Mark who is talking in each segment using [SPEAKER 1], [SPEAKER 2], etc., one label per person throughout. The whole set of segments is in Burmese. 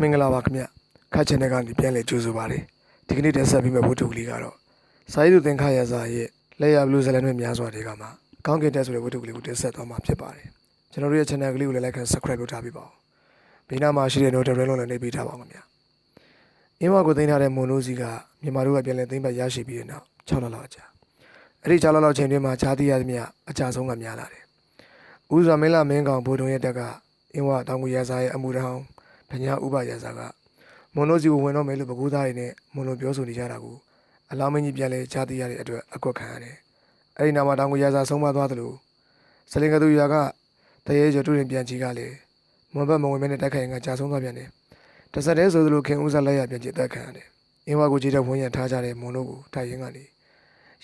[SPEAKER 1] မင်္ဂလာပါခင်ဗျခတ်ချန်တဲ့ကနေပြန်လဲကြိုးဆိုပါတယ်ဒီကနေ့တင်ဆက်ပေးမယ့်ဝတ္ထုကလေးကတော့စာရေးသူသင်္ခါရစာရဲ့လက်ရဘလူးဇလန်တွေများစွာတွေကမှကောင်းကင်တက်ဆိုတဲ့ဝတ္ထုကလေးကိုတင်ဆက်သွားမှာဖြစ်ပါတယ်ကျွန်တော်တို့ရဲ့ channel ကလေးကိုလည်း like and subscribe လုပ်ထားပေးပါဦးဘေးနားမှာရှိတဲ့ note တွေလုံးလည်းနှိပ်ပေးထားပါဦးခင်ဗျအင်းဝကိုသိမ်းထားတဲ့မွန်နိုးစီကမြန်မာတို့ကပြန်လဲသိမ်းပတ်ရရှိပြီးတဲ့နောက်6လလောက်ကြာအဲ့ဒီ6လလောက်ချိန်တွင်းမှာခြားတိရသမျှအကြဆုံးကများလာတယ်ဦးစွာမင်းလာမင်းကောင်ဘိုးတုံရဲ့တက်ကအင်းဝတောင်ကူရစာရဲ့အမှုတော င်ပညာဥပရစာကမွန်လို့စီကိုဝင်တော့မယ်လို့ပကူးသားတွေနဲ့မွန်လို့ပြောဆိုနေကြတာကိုအလောင်းမင်းကြီးပြန်လဲကြားသိရတဲ့အတွက်အကွက်ခံရတယ်။အဲဒီနောက်မှာတောင်ကိုရာစာဆုံးမသွားသလိုစလင်ကတူရာကတရေကျော်တူရင်ပြန်ကြီးကလည်းမွန်ဘက်မဝင်မဲနဲ့တိုက်ခိုင်ရင်ကကြာဆုံးသွားပြန်တယ်။တဆက်တည်းဆိုသလိုခင်ဦးစားလက်ရပြန်ကြည့်တက်ခံရတယ်။အင်းဝါကိုကြည့်တဲ့ဝန်းရံထားကြတဲ့မွန်တို့ကိုထိုင်ရင်ကနေ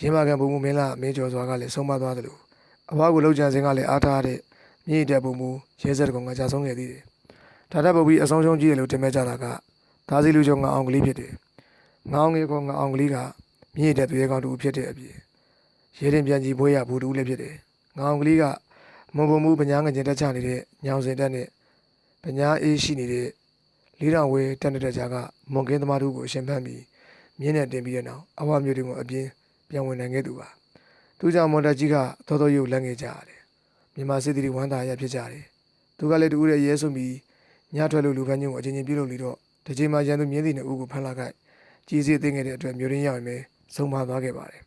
[SPEAKER 1] ရင်းမကန်ဘုံမူမင်းလာမင်းကျော်စွာကလည်းဆုံးမသွားသလိုအဘွားကိုလှုပ်ကြံစင်ကလည်းအားထားတဲ့မြေတဲ့ဘုံမူရဲစက်ကောင်ကကြာဆုံးခဲ့သေးတယ်။ ဒါတက်ပုတ်ပြီးအဆုံးရှုံးကြီးတယ်လို့တင်မဲ့ကြတာကဒါစီလူကျော်ငါအောင်ကလေးဖြစ်တယ်။ငါအောင်ငယ်ကောငါအောင်ကလေးကမြင့်တဲ့သူရဲကောင်းတူဖြစ်တဲ့အပြင်ရဲရင်ပြန်ကြီးဘွေးရဘူတူလည်းဖြစ်တယ်။ငါအောင်ကလေးကမုံပုံမှုပညာငကျင်တက်ချနေတဲ့ညောင်စင်တက်နဲ့ပညာအေးရှိနေတဲ့လေးတောင်ဝဲတက်တဲ့ကြားကမွန်ကင်းသမားတို့ကိုအရှင်ဖမ်းပြီးမြင်းနဲ့တင်ပြီးတဲ့နောက်အဝမျိုးတွေကိုအပြင်းပြန်ဝင်နိုင်ခဲ့သူပါ။သူကြောင့်မွန်တက်ကြီးကသောတော်ရုပ်လက်ငယ်ကြရတယ်။မြန်မာစစ်တီတွေဝမ်းသာရဖြစ်ကြတယ်။သူကလည်းတူရဲ့ရဲဆိုပြီး ညထွက်လို့လူပန်းညုံကိုအချင်းချင်းပြုတ်လို့လီတော့ဒီချိန်မှာရန်သူမြင်းစီနဲ့ဦးကိုဖမ်းလာခိုက်ကြီးစီသိငယ်တဲ့အတွက်မျိုးရင်းရောက်ရင်ပဲဆုံးမသွားခဲ့ပါတယ်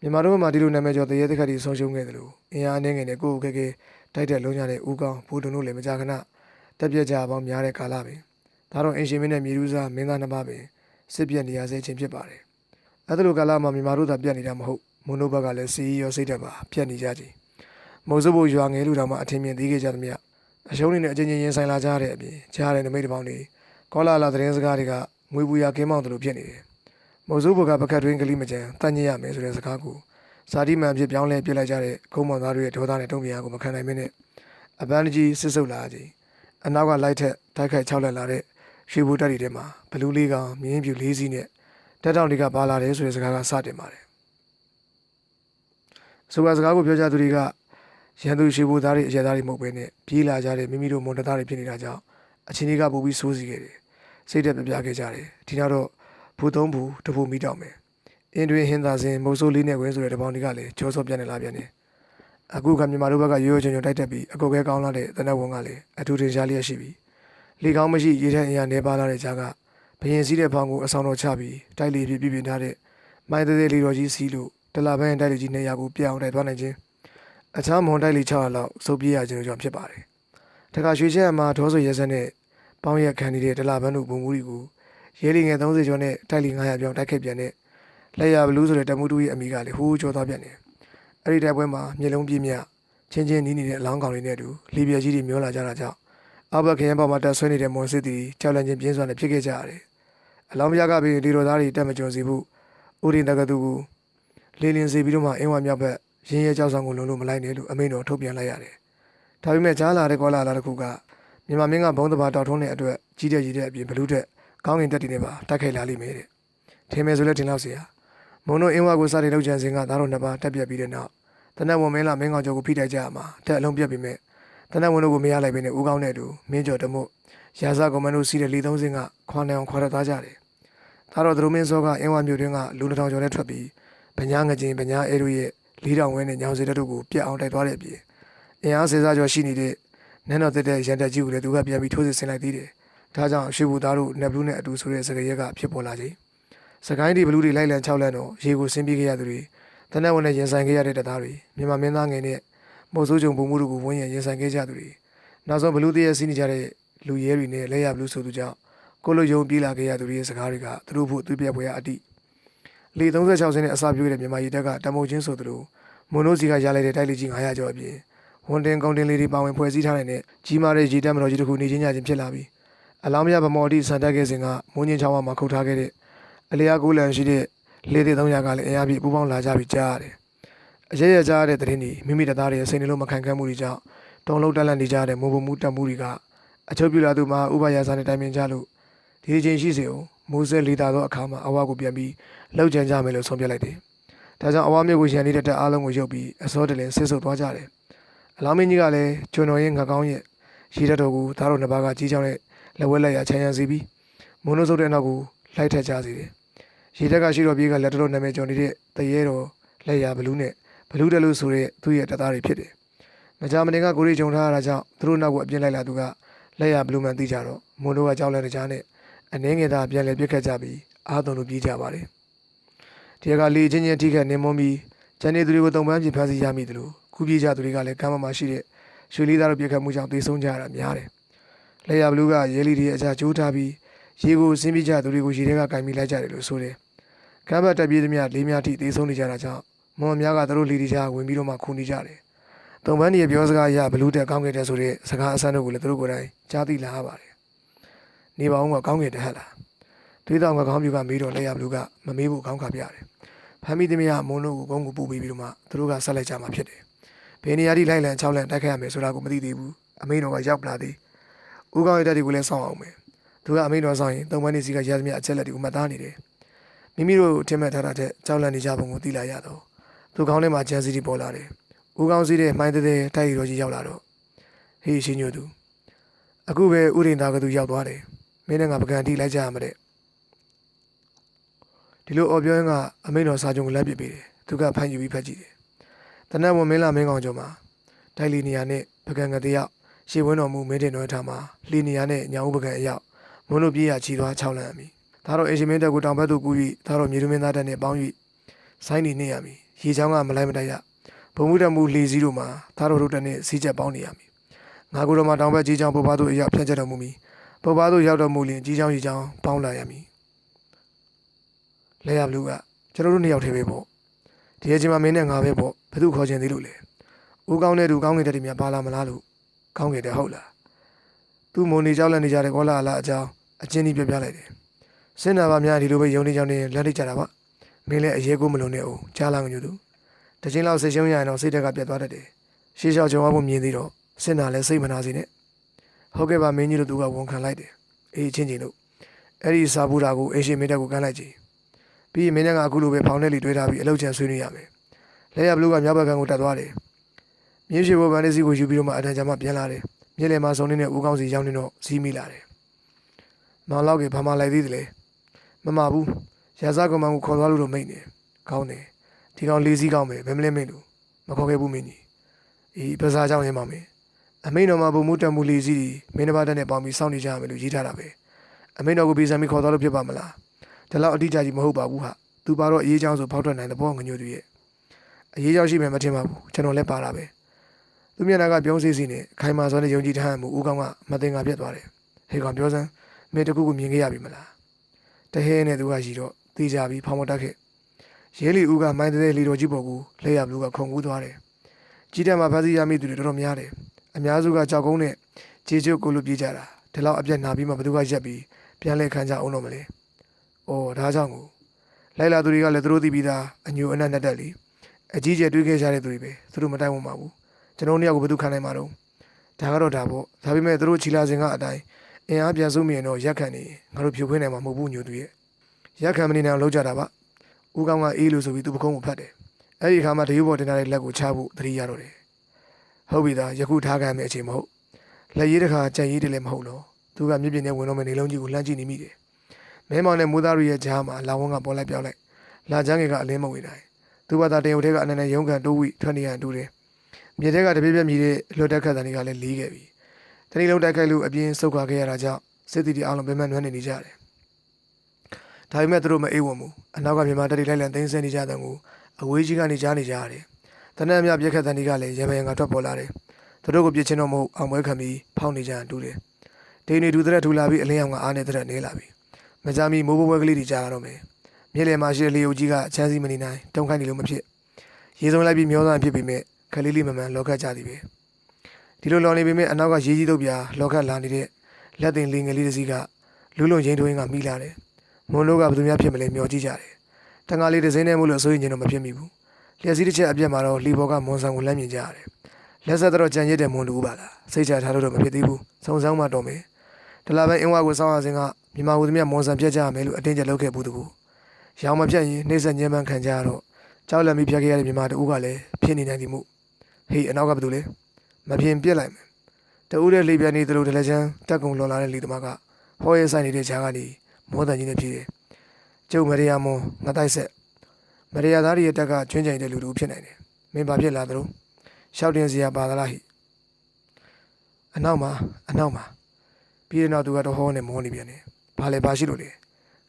[SPEAKER 1] မြန်မာတို့မှာဒီလိုနာမည်ကျော်တရေတခတ်တီဆုံးရှုံးခဲ့တယ်လို့အင်အားအနေငယ်နဲ့ကိုယ့်ကိုယ်ခဲခဲတိုက်တဲ့လုံးကြတဲ့ဦးကောင်းဘူတုံတို့လည်းမကြခဏတက်ပြက်ကြပေါင်းများတဲ့ကာလပဲဒါတော့အင်ရှင်မင်းနဲ့မြေရူးစားမင်းသားနှစ်ပါးပဲစစ်ပြက်နေရစေခြင်းဖြစ်ပါတယ်အဲဒါလိုကာလမှာမြန်မာတို့သာပြက်နေတာမဟုတ်မွန်တို့ဘက်ကလည်းစီရောစိတ်တက်ပါပြက်နေကြခြင်းမုံစဘိုရွာငယ်လူတော်မှာအထင်မြင်သေးခဲ့ကြသမျှ အရှုံးနေတဲ့အချင်းချင်းရင်ဆိုင်လာကြတဲ့အပြင်ကြားတဲ့နမိတ်တစ်ပေါင်းတွေကောလာလာသတင်းစကားတွေကငွေပူရကင်းမောင်းတယ်လို့ဖြစ်နေတယ်။မိုးစိုးဘကပကတ်တွင်းကလေးမကြံတန်ညရမယ်ဆိုတဲ့စကားကိုဇာတိမန်ဖြစ်ပြောင်းလဲပြစ်လိုက်ကြတဲ့ခုံးမောင်သားတို့ရဲ့ဒေါသနဲ့တုံ့ပြန်ကိုမခံနိုင်မင်းနဲ့အပန်းကြီးဆစ်ဆုပ်လာခြင်းအနောက်ကလိုက်ထက်တိုက်ခိုက်ချောက်လက်လာတဲ့ရွှေဘူတက်တွေထဲမှာဘလူးလေးကောင်မြင်းပြူလေးစီးနဲ့တက်တောင်တွေကပါလာတယ်ဆိုတဲ့စကားကစတင်ပါတယ်။ဆိုပါစကားကိုပြောကြသူတွေက ရန်သူရွှေဘူသားတွေအရသားတွေမဟုတ်ဘဲနဲ့ပြေးလာကြတဲ့မိမိတို့မွန်တသားတွေဖြစ်နေတာကြောင့်အချင်းကြီးကပို့ပြီးစိုးစီခဲ့တယ်စိတ်တက်ပြပြခဲ့ကြတယ်ဒီနောက်တော့ဘူသုံးဘူတဘူမိတောက်မယ်အင်းတွင်ဟင်းသာစင်မိုးဆိုးလေးနဲ့ဝဲဆိုတဲ့တပေါင်းတွေကလည်းကြောစောပြန်နေလာပြန်တယ်အခုကမြန်မာတို့ဘက်ကရိုးရိုးချုံချုံတိုက်တက်ပြီးအကုတ်ခဲကောင်းလာတဲ့တနက်ဝန်ကလည်းအထူးထင်ရှားလျက်ရှိပြီးလေကောင်းမရှိရေထက်အရာနေပါလာတဲ့ကြားကဘရင်စည်းတဲ့ဖောင်ကိုအဆောင်တော်ချပြီးတိုက်လေပြပြပြထားတဲ့မိုင်းသေးသေးလေးတော်ကြီးစီးလို့တလာပန်းတိုက်လေကြီးနေရာကိုပြောင်းတိုက်သွားနိုင်ခြင်း အခြားမွန်တိုက်လေ600လောက်စုပ်ပြေးရခြင်းကြောင့်ဖြစ်ပါတယ်တခါရွှေချက်မှာဒေါ်ဆိုရဲစက်နဲ့ပေါင်းရက်ခံနေတဲ့ဒလာဘန်းတို့ဘုံမူရီကိုရဲလီငယ်30ကျော်နဲ့တိုက်လီ900ပြောင်းတိုက်ခိုက်ပြန်တဲ့လက်ရဘလူးဆိုတဲ့တမှုတူရဲ့အမိကလည်းဟိုးကြောသွားပြန်တယ်။အဲ့ဒီတိုက်ပွဲမှာမြေလုံးပြင်းမြချင်းချင်းနီးနေတဲ့အလောင်းကောင်တွေနဲ့အတူလီဘီယာကြီးတွေမျောလာကြတာကြောင့်အဘခရင်ပေါ်မှာတက်ဆွဲနေတဲ့မွန်စစ်တီကြောက်လန့်ခြင်းပြင်းစွာနဲ့ဖြစ်ခဲ့ကြရတယ်။အလောင်းပြားကပြီးဒီလိုသားတွေတက်မကြုံစီဘူး။ဦးရင်တကတူကိုလေးလင်းစီပြီးတော့မှအင်းဝမြောက်ဘက် ရင်းရဲကြောက်ဆောင်ကိုလုံလို့မလိုက်နဲ့လို့အမိန့်တော်ထုတ်ပြန်လိုက်ရတယ်။ဒါပေမဲ့ကြားလာတဲ့ကောလာလာတစ်ခုကမြန်မာမင်းကဘုံတဘာတောက်ထုံးတဲ့အတွက်ကြီးတဲ့ရည်တဲ့အပြင်ဘလူးတဲ့ကောင်းကင်တက်တီနဲ့ပါတိုက်ခိုက်လာလိမ့်မယ်တဲ့။ထင်မယ်ဆိုလဲထင်လောက်စရာ။မုံတို့အင်းဝါကိုစားတဲ့လောက်ချန်စင်ကသားတော်နှစ်ပါးတက်ပြက်ပြီးတဲ့နောက်တနတ်ဝန်မင်းလာမင်းကောင်ကျော်ကိုဖိတိုက်ကြရမှာတက်အလုံးပြက်ပြီးမဲ့တနတ်ဝန်တို့ကိုမရလိုက်ဘဲနဲ့ဦးကောင်းနဲ့တူမင်းကျော်တမို့ရာဇကွန်မန်တို့စီးတဲ့လေသုံးစင်ကခွာနေအောင်ခွာရသွားကြတယ်။သားတော်သူတို့မင်းစောကအင်းဝါမြို့တွင်းကလူနှထောင်ကျော်နဲ့ထွက်ပြီးဗညာငကြင်ဗညာအဲတို့ရဲ့ လီတောင်ဝဲနဲ့ညောင်စီတဲ့တို့ကိုပြက်အောင်တိုက်သွားတဲ့အပြင်အင်အားစေစားကျော်ရှိနေတဲ့နန်းတော်တက်တဲ့ရန်တက်ကြီးကိုလည်းသူကပြန်ပြီးထိုးစစ်ဆင်လိုက်သေးတယ်။ဒါကြောင့်ရွှေဘူသားတို့နက်ဘလူးနဲ့အတူဆိုတဲ့စကားရက်ကဖြစ်ပေါ်လာခြင်း။စကိုင်းဒီဘလူးတွေလိုက်လံ6လန့်တော့ရေကိုဆင်းပြေးခဲ့ရသူတွေတနက်ဝန်နဲ့ရင်ဆိုင်ခဲ့ရတဲ့တပ်သားတွေမြန်မာမင်းသားငယ်နဲ့မိုးစိုးကြုံပုံမှုတို့ကိုဝန်းရံရင်ဆိုင်ခဲ့ကြသူတွေနောက်ဆုံးဘလူးတရဲ့စီးနေကြတဲ့လူရဲတွေနဲ့လက်ရဘလူးဆိုသူကြောင့်ကိုလိုယုံပြေးလာခဲ့ရသူတွေရဲ့စကားတွေကသူတို့ဖို့သူပြက်ပွဲရအတိ လေ36စင်းနဲ့အစာပြိုးတဲ့မြန်မာရေတပ်ကတမုတ်ချင်းဆိုသူတို့မွန်နိုးစီကရလိုက်တဲ့တိုက်လေကြီး900ကျော်အပြင်ဝန်တင်ကုန်တင်လေးတွေပါဝင်ဖွဲ့စည်းထားတဲ့နဲ့ကြီးမားတဲ့ရေတပ်မတော်ကြီးတစ်ခုနေချင်းညချင်းဖြစ်လာပြီးအလောင်းမြဗမော်တီစံတက်ခဲ့စဉ်ကမွန်းချင်းချောင်းဝမှာခုတ်ထားခဲ့တဲ့အလျားကိုလန်ရှိတဲ့လေးသေး300ကလည်းအရာပြပူပေါင်းလာကြပြီးကြားရတယ်။အရရကြားတဲ့သတင်းတွေမိမိတပ်သားတွေရဲ့စိတ်နှလုံးမခံခန့်မှုတွေကြောင့်တုံလုံးတက်လက်နေကြတဲ့မုံပုံမှုတက်မှုတွေကအချုပ်ပြလာသူမှာဥပယာစာနဲ့တိုင်ပင်ကြလို့ဒီအချိန်ရှိစေအောင် မိုးစဲလီတာသောအခါမှာအဝါကိုပြန်ပြီးလောက်ကျန်ကြမယ်လို့ဆုံးဖြတ်လိုက်တယ်။ဒါကြောင့်အဝါမျိုးကိုရန်နေတဲ့တက်အားလုံးကိုရုပ်ပြီးအစောတလင်ဆစ်ဆုပ်သွားကြတယ်။အလောင်းမင်းကြီးကလည်းကျွန်တော်ရဲ့ငါကောင်းရဲ့ရေတက်တော်ကိုသားတော်နှစ်ပါးကကြီးချောင်းနဲ့လက်ဝဲလက်ရချမ်းရံစီပြီးမွန်းလို့စုပ်တဲ့နောက်ကိုလိုက်ထက်ကြစေတယ်ရေတက်ကရှိတော်ပြေးကလက်တော်နာမည်ကျော်နေတဲ့တရေတော်လက်ရဘလူးနဲ့ဘလူးတက်လို့ဆိုတဲ့သူ့ရဲ့တပ်သားတွေဖြစ်တယ်မကြမတင်ကကိုရီဂျုံထားရတာကြောင့်သူတို့နောက်ကိုအပြင်းလိုက်လာသူကလက်ရဘလူးမှန်သိကြတော့မွန်းတို့ကကြောက်လဲတကြားနဲ့ အနှင်းငယ်သားပြန်လဲပြစ်ခတ်ကြပြီးအာသွန်တို့ပြေးကြပါတယ်ဒီကလေချင်းချင်းထိခတ်နေမွန်ပြီးကျန်နေသူတွေကိုတုံပန်းပြဖမ်းဆီးရမိတယ်လို့ခုပြေးကြသူတွေကလည်းကမ်းမမှာရှိတဲ့ရွှေလီသားတို့ပြစ်ခတ်မှုကြောင့်သေဆုံးကြရတာများတယ်လက်ရဘလူးကရဲလီတွေအကြကြိုးထားပြီးရေကိုဆင်းပြေးကြသူတွေကိုရေထဲကကင်မိလိုက်ကြတယ်လို့ဆိုတယ်ကမ်းဘတ်တက်ပြေးသမျှလေးများထိသေဆုံးနေကြတာကြောင့်မွန်များကသူတို့လီဒီချာဝင်ပြီးတော့မှခုန်နေကြတယ်တုံပန်းကြီးရဲ့ပြောစကားအရဘလူးတက်ကောင်းခဲ့တဲ့ဆိုတဲ့စကားအဆန်းတို့ကိုလည်းသူတို့ကိုယ်တိုင်ကြားသိလာရပါတယ် နေပါအောင်ကကောင်းခဲ့တဲ့ဟဲ့လားတွေးတောင်ကကောင်းပြူကမေးတော့လက်ရဘလူးကမမေးဖို့ကောင်းခါပြတယ်ဖမ်းမိသမျှမွန်တို့ကိုကုန်းကိုပို့ပြီးပြီးတော့မှသူတို့ကဆက်လိုက်ကြမှာဖြစ်တယ်ဘယ်နေရာထိလိုက်လံ6လန်တိုက်ခိုက်ရမယ်ဆိုတာကိုမသိသေးဘူးအမေတော်ကရောက်လာသေးဦးကောင်းရတဲ့တွေကိုလည်းစောင့်အောင်မယ်သူကအမေတော်ဆောင်ရင်တုံပန်းနေစီကရသမျှအချက်လက်တွေကိုမှတ်သားနေတယ်မိမိတို့ထင်မှတ်ထားတာတဲ့ကြောက်လန့်နေကြပုံကိုသိလာရတော့သူကောင်းထဲမှာကြံစီတီပေါ်လာတယ်ဦးကောင်းစီးတဲ့မှိုင်းတဲ့တဲ့တိုက်ရီတော်ကြီးရောက်လာတော့ဟေးရှင်ညိုသူအခုပဲဥရိန်သားကသူရောက်သွားတယ် မင်းနဲ့ငါပကံတီလိုက်ကြရမှာတဲ့ဒီလိုအော်ပြောရင်ကအမိန်တော်စာချုပ်ကိုလက်ပစ်ပေးတယ်သူကဖမ်းယူပြီးဖတ်ကြည့်တယ်တနက်ဝန်မင်းလာမင်းကောင်ကျော်မှာတိုက်လီနီယာနဲ့ပကံကတယောက်ရှေ့ဝင်းတော်မူမင်းတင်တော်ထားမှာလီနီယာနဲ့ညာဦးပကံအယောက်မွန်းတို့ပြေးရချီသွား၆လမ်းအမိဒါတော့အေရှင်မင်းတက်ကိုတောင်ဘက်သို့ကူးပြီးဒါတော့မြေသူမင်းသားတက်နဲ့ပေါင်း၍ဆိုင်းနေနေရမည်ရေချောင်းကမလိုက်မတိုက်ရဘုံမှုတက်မှုလေစည်းတို့မှာဒါတော့တို့တက်နဲ့စီးချက်ပေါင်းနေရမည်ငါကိုယ်တော်မှာတောင်ဘက်ကြီးချောင်းပုပ္ပါတို့အရာဖြန့်ချက်တော်မူမည် ပုပ္ပါတို့ရောက်တော်မူလျင်ကြီးချောင်းရေချောင်းပေါင်းလာရမည်လဲရဘလူးကကျွန်တော်တို့နှစ်ယောက်တည်းပဲပေါ့ဒီအချိန်မှာမင်းနဲ့ငါပဲပေါ့ဘယ်သူခေါ်ချင်သေးလို့လဲဦးကောင်းတဲ့သူကောင်းနေတဲ့တည်းများပါလာမလားလို့ကောင်းခဲ့တယ်ဟုတ်လားသူ့မုံနေကြောက်လက်နေကြတဲ့ကောလာလာအကြောင်းအချင်းကြီးပြပြလိုက်တယ်စင်နာပါများဒီလိုပဲယုံနေကြောင်းနေလက်လိုက်ကြတာပါမင်းလည်းအရေးကိုမလုံနဲ့အောင်ကြားလာငညူသူတစ်ချိန်လောက်စိတ်ရှုံးရရင်တော့စိတ်တက်ကပြတ်သွားတတ်တယ်ရှေးလျှောက်ကြုံရဖို့မြင်သေးတော့စင်နာလည်းစိတ်မနာစေနဲ့ ဟုတ်ကဲ့ပါမင်းကြီးတို့သူကဝန်ခံလိုက်တယ်အေးချင်းချင်းတို့အဲ့ဒီစာဘူးတာကိုအရှင်မင်းတက်ကိုကမ်းလိုက်ကြည့်ပြီးရင်မင်းကအခုလိုပဲဖောင်ထဲလီတွေးထားပြီးအလုပ်ချန်ဆွေးနွေးရမယ်လက်ရဘလူးကမြောက်ဘက်ကန်ကိုတက်သွားတယ်မြင်းရှိဘောဗန်ဒစီကိုယူပြီးတော့မှအတန်ကြာမှပြန်လာတယ်မြင်းလေမှာစုံနေတဲ့ဦးကောင်းစီရောက်နေတော့စီးမိလာတယ်မောင်လောက်ကဘာမှလိုက်သေးတယ်လေမမဘူးရာဇကောင်မကိုခေါ်သွားလို့တော့မိတ်နေကောင်းတယ်ဒီကောင်လေးစီးကောင်းပဲဘယ်မလဲမိတ်လို့မခေါ်ခဲ့ဘူးမင်းကြီးအေးပစားကြောင့်ရင်းပါမယ် အမိန်တော်မှာဘုံမှုတံမှုလေးစီးမင်းတစ်ပါးတက်နဲ့ပေါင်းပြီးစောင့်နေကြရမယ်လို့ရေးထားတာပဲအမိန်တော်ကိုပြီးစံပြီးခေါ်သွားလို့ဖြစ်ပါမလားဒါတော့အတိအကျကြီးမဟုတ်ပါဘူးဟာသူပါတော့အေးချောင်းဆိုဖောက်ထွက်နိုင်တဲ့ဘောငညိုသူရဲ့အရေးကြောင်းရှိမယ်မထင်ပါဘူးကျွန်တော်လည်းပါတာပဲသူမျက်နှာကပြုံးစီစီနဲ့ခိုင်မာစွာနဲ့ယုံကြည်ထားမှုဦးကောင်းကမသိငါပြတ်သွားတယ်ဟေကောင်ပြောစမ်းမင်းတကူကိုမြင်ခဲ့ရပြီမလားတဟဲနဲ့သူကရီတော့တေးကြပြီးဖောင်းမတက်ခဲ့ရဲလီဦးကမိုင်းတဲ့လီတော်ကြီးပေါ်ကိုလက်ရဘလူးကခုံကူးသွားတယ်ကြီးတက်မှာဖမ်းဆီးရမိသူတွေတော်တော်များတယ် အများစုကကြောက်ကုန်းနဲ့ခြေကျုပ်ကိုလိုပြေးကြတာဒီလောက်အပြက်နာပြီးမှဘသူကရက်ပြီးပြန်လဲခံကြအောင်တော့မလဲ။အော်ဒါကြောင့်ကိုလိုက်လာသူတွေကလည်းသူတို့သိပြီးသားအညိုအနက်နဲ့တက်လီအကြီးကျယ်တွေးခဲ့ကြတဲ့သူတွေပဲသူတို့မတိုင်ဝမှာဘူးကျွန်တော်တို့ကဘယ်သူခံနိုင်မှာတော့ဒါကတော့ဒါပေါ့ဒါပေမဲ့သူတို့ချီလာစဉ်ကအတိုင်းအင်အားပြန်စုမြင်တော့ရက်ခံနေငါတို့ဖြိုခွင်းနိုင်မှာမဟုတ်ဘူးညိုသူရဲ့ရက်ခံမနေနိုင်အောင်လုပ်ကြတာပါဦးကောင်းကအေးလို့ဆိုပြီးသူပကုံးကိုဖတ်တယ်အဲ့ဒီအခါမှာတရုပ်ပေါ်တင်ထားတဲ့လက်ကိုချဖို့သတိရတော့တယ် ဟုတ်ပြီသားယခုထားခံမယ့်အချိန်မဟုတ်လက်ရည်တစ်ခါကြံရည်တယ်လည်းမဟုတ်တော့သူကမြစ်ပြင်းနဲ့ဝင်တော့မယ့်နေလုံးကြီးကိုလှမ်းကြည့်နေမိတယ်မဲမောင်နဲ့မိုးသားတို့ရဲ့ကြားမှာလာဝန်းကပေါ်လိုက်ပြောက်လိုက်လာချမ်းငယ်ကအလင်းမဝေတိုင်းသူဘာသာတရုပ်ထဲကအနည်းနဲ့ရုံးကန်တိုးဝိထွက်နေရန်တူတယ်မြေထဲကတပြည့်ပြည့်မြည်တဲ့လွတ်တက်ခတ်တန်တွေကလည်းလေးခဲ့ပြီတနေ့လုံးတိုက်ခိုက်လို့အပြင်းဆုတ်ခွာခဲ့ရတာကြောင့်စစ်တီတီအားလုံးပဲမှန်နွမ်းနေနေကြတယ်ဒါပေမဲ့သူတို့မအေးဝံဘူးအနောက်ကမြန်မာတပ်တွေလိုက်လံသိမ်းဆည်းနေကြတဲ့ကိုအဝေးကြီးကနေကြားနေကြရတယ် တနက်မြပြက်ခတ်တန်တွေကလည်းရံပယံကထွက်ပေါ်လာတယ်သူတို့ကိုပြစ်ချင်းတော့မဟုတ်အောင်ပွဲခံပြီးဖောင်းနေကြတူတယ်ဒိနေဒူတဲ့ထူလာပြီးအလင်းအောင်ကအားနေတဲ့နေလာပြီမကြမီမိုးဘွဲကလေးတွေကြားရတော့မယ်မြေလေမှာရှိတဲ့လေယိုကြီးကအချမ်းစီမနေနိုင်တုံခိုင်းနေလို့မဖြစ်ရေစုံလိုက်ပြီးမျောသွားဖြစ်ပေမဲ့ခလေးလေးမမှန်လောကကြသည်ပဲဒီလိုလော်နေပေမဲ့အနောက်ကရေကြီးတော့ပြာလောကလာနေတဲ့လက်တင်လေးငယ်လေးတစ်စီးကလူးလုံးရင်တွင်းကမိလာတယ်မွန်လို့ကဘယ်သူများဖြစ်မလဲမျောကြည့်ကြတယ်တန်ငါလေးတစ်စင်းနဲ့မို့လို့ဆိုရင်ကျင်တော့မဖြစ်မိဘူး လျှက်စီးတစ်ချက်အပြက်မှာတော့လီဘောကမွန်ဆန်ကိုလမ်းမြင်ကြရတယ်လက်ဆက်တော့ကြံရစ်တဲ့မွန်တူပါလားစိတ်ချထားလို့တော့မဖြစ်သေးဘူးစုံစမ်းမှတော့မယ်ဒလာပဲအင်းဝါကိုစောင်းရစဉ်ကမြန်မာဝူသမီးမွန်ဆန်ပြတ်ကြရမယ်လို့အတင်းကျပ်လုပ်ခဲ့ဘူးတကူရောင်မပြတ်ရင်နှိမ့်ဆက်ညှဉ်းပန်းခံကြရတော့ကြောက်လန့်ပြီးဖြတ်ခဲ့ရတဲ့မြန်မာတူကလည်းဖြစ်နေနိုင်သည်မှုဟေးအနောက်ကဘယ်သူလဲမပြင်းပြက်လိုက်မယ်တူတဲ့လေပြန်နေသလိုတလက်ချမ်းတက်ကုံလွန်လာတဲ့လေသမားကဟောရဲဆိုင်နေတဲ့ဂျာကနေမောတန်ကြီးနဲ့ဖြစ်တယ်ကျုပ်မရိယာမွန်ငါတိုက်ဆက် မရိယာသားရဲ့တက်ကကျွင်းကြိမ်တဲ့လူလူဖြစ်နိုင်တယ်မင်းဘာဖြစ်လာသလဲရှောက်တင်စရာပါသလားဟိအနောက်မှာအနောက်မှာပြီးတဲ့နောက်သူကတော့ဟောနေမောနေပြန်တယ်ဘာလဲဘာရှိလို့လဲ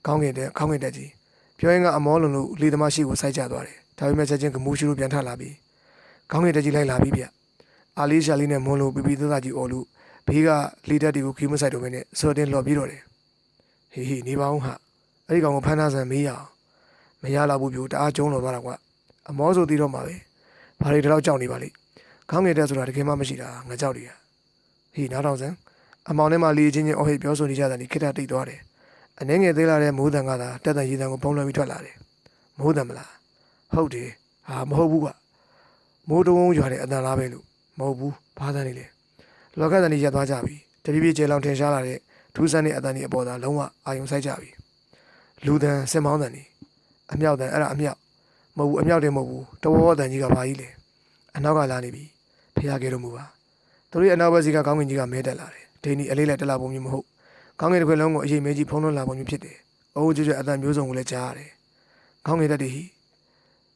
[SPEAKER 1] ကောင်းကင်တဲ့ခေါင်းကင်တက်ကြီးပြောရင်ကအမောလုံးလို့လေသမားရှိကိုစိုက်ကြသွားတယ်ဒါပေမဲ့ချက်ချင်းကမူးရှိလို့ပြန်ထလာပြီးခေါင်းကင်တက်ကြီးလိုက်လာပြီးဗျအာလီရှာလီနဲ့မွန်လို့ပီပီသားသားကြီးအော်လို့ဘေးကလီတက်တီကိုခီးမဆိုင်တော့ဘဲနဲ့စော်တင်လော်ပြီးတော့တယ်ဟေးဟေးနေပါဦးဟာအဲ့ဒီကောင်ကိုဖမ်းထားစမ်းမေးရအောင် မရတော့ဘူးပြိုတအားကျုံးလော်သွားတာကွာအမောဆိုသေးတော့မှာပဲဘာတွေတော့ကြောက်နေပါလိခေါင်းငယ်တက်ဆိုတာတကယ်မှမရှိတာငါကြောက်တယ်ဟေးနားထောင်စမ်းအမောင်ထဲမှာလီချင်းချင်းအော်ဟစ်ပြောဆိုနေကြတဲ့ခိတ္တတိတ်သွားတယ်အနေငယ်သေးလာတဲ့မိုးတန်ကသာတက်တန်ရေတန်ကိုပုံလွှမ်းပြီးထွက်လာတယ်မိုးတန်မလားဟုတ်တယ်ဟာမဟုတ်ဘူးကွာမိုးတုံးရွာတဲ့အတန်လားပဲလို့မဟုတ်ဘူးဘာသာနေလဲလောကတန်ကြီးရက်သွားကြပြီတပြည့်ပြည့်ကျေလောင်ထင်ရှားလာတဲ့ထူးဆန်းတဲ့အတန်ကြီးအပေါ်သာလုံးဝအာယုံဆိုင်ကြပြီလူတန်စင်မောင်းတန်ကြီး အမြောက်တန်အဲ့ဒါအမြောက်မဟုတ်ဘူးအမြောက်တယ်မဟုတ်ဘူးတဝေါတန်ကြီးကဘာကြီးလဲအနောက်ကလာနေပြီဖျားခဲ့တော့မူပါသူတို့ရဲ့အနောက်ဘက်စီကကောင်းကင်ကြီးကမဲတက်လာတယ်ဒိန်းဒီအလေးလက်တက်လာပုံမျိုးမဟုတ်ကောင်းကင်တစ်ခွက်လုံးကိုအရေးမဲကြီးဖုံးလွှမ်းလာပုံမျိုးဖြစ်တယ်အိုးကျွတ်ကျွတ်အတန်မျိုးစုံကိုလည်းကြားရတယ်ကောင်းကင်တက်တည်းဟိ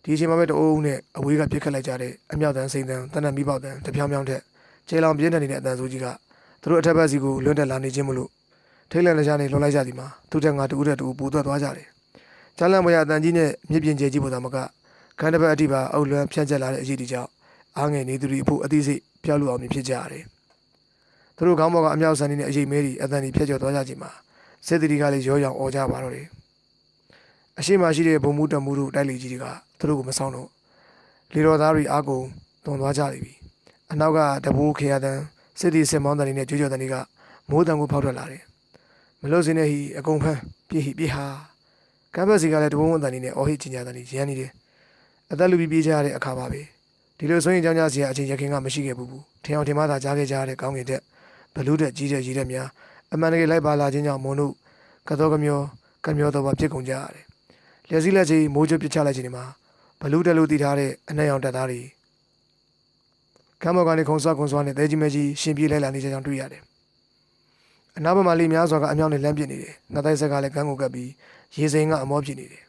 [SPEAKER 1] ဒီအချိန်မှာပဲတအိုးနဲ့အဝေးကပြစ်ခတ်လိုက်ကြတဲ့အမြောက်တန်စိန်တန်တန်တန်မိပေါက်တန်တပြောင်ပြောင်တဲ့ခြေလောင်ပြင်းတဲ့နေတဲ့အတန်ဆိုကြီးကသူတို့အထက်ဘက်စီကိုလွတ်တက်လာနေခြင်းမလို့ထိတ်လန့်လက်ချနေလွန်လိုက်ကြသည်မှာသူတက်ငါတူတဲ့တူပူသွက်သွားကြတယ် ကျန်းလန့်မရအတန်ကြီးနဲ့မြစ်ပြင်ကျဲကြီးပေါ်သာမကခန်းတစ်ပတ်အထိပါအုပ်လွမ်းဖြန့်ကျက်လာတဲ့အရေးဒီကြောင့်အားငယ်နေသူတွေအဖို့အသိစိတ်ပြောက်လို့အောင်မြင်ဖြစ်ကြရတယ်သူတို့ခေါင်းပေါ်ကအမြောက်ဆန်နေတဲ့အရေးမဲတွေအတန်ကြီးဖြတ်ကျော်သွားကြခြင်းမှာစစ်တီကလည်းရောရောင်អော်ကြပါတော့တယ်အရှိမရှိတဲ့ဘုံမှုတမှုတို့တိုက်လေကြီးတွေကသူတို့ကိုမဆောင်တော့လေတော်သားတွေအားကုန်သွန်သွားကြလိမ့်ပြီအနောက်ကတဘိုးခေရတန်စစ်တီစင်မောင်းတန်တွေနဲ့ကြွကြော်တန်တွေကမိုးတန်ကိုဖောက်ထွက်လာတယ်မလို့စင်းနဲ့ဟီအကုန်ဖမ်းပြည့်ဟီပြည့်ဟာ ကမ်ဘတ်စီကလည်းတဘုံဝန်တန်တွေနဲ့အော်ဟစ်ချင်ကြတန်တွေရန်နေတယ်အသက်လူပြီးပြေးကြရတဲ့အခါပါပဲဒီလိုဆိုရင်ကြောင်းကြစီကအချိန်ရခင်ကမရှိခဲ့ဘူးဘူးထင်အောင်ထင်မှသာကြားခဲ့ကြရတဲ့ကောင်းကင်တဲ့ဘလူးတဲ့ကြီးတဲ့ရည်တဲ့များအမှန်တကယ်လိုက်ပါလာခြင်းကြောင့်မွန်တို့ကတော့ကမျောကမျောတော့ပါပြစ်ကုန်ကြရတယ်လျက်စီးလက်ချီမိုးချပစ်ချလိုက်ခြင်းဒီမှာဘလူးတက်လို့တည်ထားတဲ့အနှံ့ရောင်တက်သားတွေကမ်းမော်ကနေခုံဆွားခုံဆွားနဲ့တဲကြီးမဲကြီးရှင်ပြေးလိုက်လာနေကြကြောင်းတွေ့ရတယ်အနားဘက်မှာလေးများစွာကအမြောက်နဲ့လမ်းပြစ်နေတယ်ငါတိုက်ဆက်ကလည်းကန်းကိုကပ်ပြီး ရေစိမ်ကအမောဖြစ်နေတယ်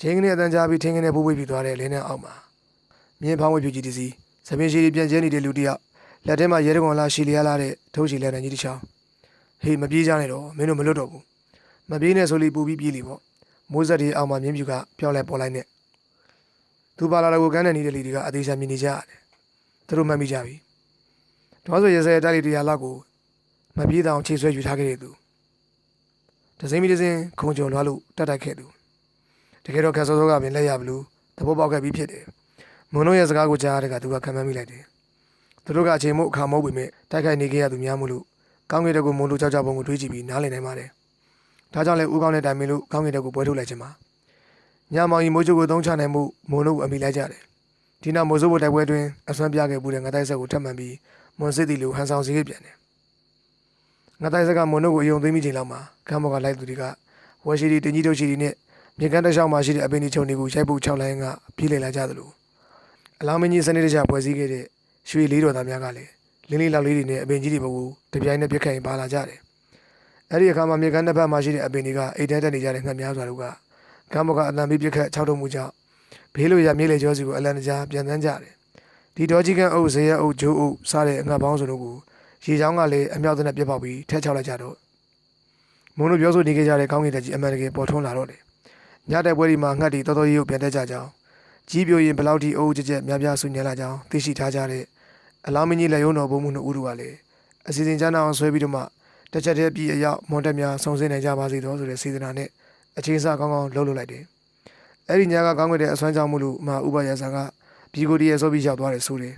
[SPEAKER 1] ချင်းကနေအတန်ကြားပြီးထင်းကနေပိုးပွေးပြီးသွားတဲ့လင်းနဲ့အောက်မှာမြင်းဖောင်းဝေပြူကြီးတစ်စီးသပင်ရှိပြန်ကျဲနေတဲ့လူတစ်ယောက်လက်ထဲမှာရဲတကွန်လာရှီလျားလာတဲ့ထုတ်ရှီလက်နဲ့ကြီးတစ်ချောင်းဟေးမပြေးကြနဲ့တော့မင်းတို့မလွတ်တော့ဘူးမပြေးနဲ့ဆိုလီပူပြီးပြေးလီပေါ့မိုးဆက်ဒီအောက်မှာမြင်းပြူကပြောင်းလဲပေါ်လိုက်နဲ့သူပါလာတော့ကိုကန်းတဲ့နေတဲ့လူတွေကအသေးချာမြင်နေကြရတယ်သူတို့မှတ်မိကြပြီတော့ဆိုရဲစဲတိုက်လေးတရားလောက်ကိုမပြေးတောင်ခြေဆွဲယူထားခဲ့တဲ့သူ ဒစိမ့်မီဒစင်းခုံကြုံလွားလို့တတ်တိုက်ခဲ့သူတကယ်တော့ခက်စောစောကပင်လက်ရဘလူးသဘောပေါက်ခဲ့ပြီးဖြစ်တယ်မွန်တို့ရဲ့စကားကိုကြားရတဲ့ကသူကခံမှန်းမိလိုက်တယ်သူတို့ကအချိန်မို့အခါမဟုတ်ပေမဲ့တိုက်ခိုက်နေခဲ့ရသူများမို့လို့ကောင်းကင်တက်ကိုမွန်တို့ကြောက်ကြပုံကိုတွေးကြည့်ပြီးနားလည်နိုင်ပါတယ်ဒါကြောင့်လည်းဦးကောင်းတဲ့တိုင်မင်းလို့ကောင်းကင်တက်ကိုပွဲထုတ်လိုက်ခြင်းပါညမောင်ကြီးမိုးချိုကိုသုံးချနိုင်မှုမွန်တို့ကိုအမိလိုက်ကြတယ်ဒီနောက်မိုးစိုးဘတိုက်ပွဲတွင်အစွမ်းပြခဲ့မှုတဲ့ငါတိုက်ဆက်ကိုထပ်မံပြီးမွန်စစ်တီလိုဟန်ဆောင်စီခဲ့ပြန်တယ် ငါတိုက်ဆက်ကမွန်တို့ကိုအယုံသိမ်းမိချိန်လောက်မှာကမ်းမော်ကလိုက်သူတွေကဝက်ရှိတီတင်ကြီးတို့ရှိတီနဲ့မြေကမ်းတစ်လျှောက်မှာရှိတဲ့အပင်ဒီချုံတွေကိုရိုက်ပုတ်၆လိုင်းကပြေးလည်လာကြသလိုအလောင်းမင်းကြီးစနစ်တကျဖွဲ့စည်းခဲ့တဲ့ရွှေလေးတော်သားများကလည်းလင်းလေးလောက်လေးတွေနဲ့အပင်ကြီးတွေဘကိုတပြိုင်နက်ပြက်ခတ်ရင်ပါလာကြတယ်အဲ့ဒီအခါမှာမြေကမ်းတစ်ဖက်မှာရှိတဲ့အပင်တွေကအိတ်တဲတက်နေကြတဲ့ငှက်များစွာတို့ကကမ်းမော်ကအတန်ပြီးပြက်ခတ်၆တုံမှုကြောင့်ဘေးလိုရမြေလေကျောစီကိုအလန်တကြားပြန်တန်းကြတယ်ဒီတော်ကြီးကန်အုပ်ဇေယအုပ်ဂျိုးအုပ်စားတဲ့ငှက်ပေါင်းစုံတို့ကို ရေချောင်းကလည်းအမြောက်တဲ့ပြက်ပေါက်ပြီးထက်ချောက်လိုက်ကြတော့မုံတို့ပြောဆိုနေကြတဲ့ကောင်းကင်တက်ကြီးအမှန်တကယ်ပေါ်ထွန်းလာတော့တယ်ညတဲ့ပွဲဒီမှာငှက်တီတော်တော်ကြီးကိုပြန်တက်ကြကြောင်းကြီးပြိုရင်ဘလောက်ထိအုပ်ကြက်ကြက်များများဆူညံလာကြောင်းသိရှိထားကြတဲ့အလောင်းမင်းကြီးလက်ရုံးတော်ဘုံမှုနှစ်ဦးတို့ကလည်းအစီအစဉ်ကျမ်းအောင်ဆွဲပြီးတော့မှတစ်ချက်တည်းပြည်အရောက်မွန်တက်များဆုံစင်းနိုင်ကြပါစေတော့ဆိုတဲ့စေတနာနဲ့အချင်းစားကောင်းကောင်းလှုပ်လှုပ်လိုက်တယ်အဲ့ဒီညကကောင်းကင်တဲ့အစွမ်းကြောင့်မလို့မဥပယဆာကပြည်ကိုတည်းရဲ့စောပြီးရောက်သွားတယ်ဆိုတယ်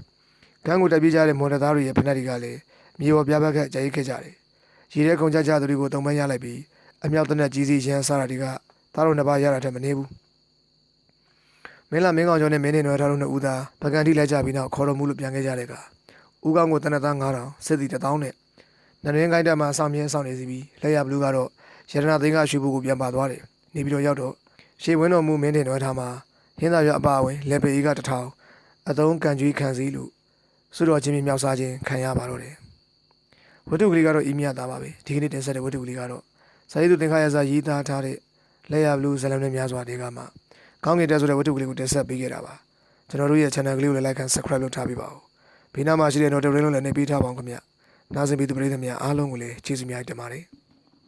[SPEAKER 1] ကန်းကိုတက်ပြေးကြတဲ့မော်ဒသားတွေရဲ့ဖက်နှက်တွေကလည်း မြေပေါ်ပြပခက်ကြိုက်ခဲ့ကြတယ်ရေထဲကုန်ကြကြသူတွေကိုတုံပန်းရလိုက်ပြီးအမြောက်တဲ့ကြီးစီရန်စားတာတွေကသားတို့နှစ်ပါးရတာထက်မနေဘူးမင်းလာမင်းကောင်ကျော်နဲ့မင်းနေနွယ်ထားတို့နှစ်ဦးသာပကံထိလိုက်ကြပြီးနောက်ခေါ်တော်မူလို့ပြန်ခဲ့ကြတဲ့ကဦးကောင်ကိုတနက်သား9000စစ်တီ1000နဲ့နရင်းကိုင်းတက်မှာစောင့်မြဲစောင့်နေစီပြီးလက်ရဘလူးကတော့ရတနာသိန်းကရွှေဘုကိုပြန်ပါသွားတယ်နေပြီးတော့ရောက်တော့ရှေဝင်းတော်မူမင်းနေနွယ်ထားမှာဟင်းသာရအပအဝင်လက်ပေကတထောင်အသုံးကန်ကျွေးခံစည်းလို့စွတော်ချင်းမြောက်စားခြင်းခံရပါတော့တယ် ဝတ္ထုကလေးကတော့ဤမြတာပါပဲဒီကနေ့တင်ဆက်တဲ့ဝတ္ထုကလေးကတော့စာရေးသူသင်္ခါရစာရေးသားထားတဲ့လက်ရဘလူးဇလံနဲ့များစွာတွေကမှကောင်းကင်တက်ဆိုတဲ့ဝတ္ထုကလေးကိုတင်ဆက်ပေးခဲ့တာပါကျွန်တော်တို့ရဲ့ channel ကလေးကိုလည်း like and subscribe လုပ်ထားပေးပါဦးဘေးနားမှာရှိတဲ့ notification လုံးလည်းနှိပ်ပေးထားပါအောင်ခင်ဗျနားဆင်ပေးသူပရိသတ်များအားလုံးကိုလည်းကျေးဇူးများတင်ပါတယ်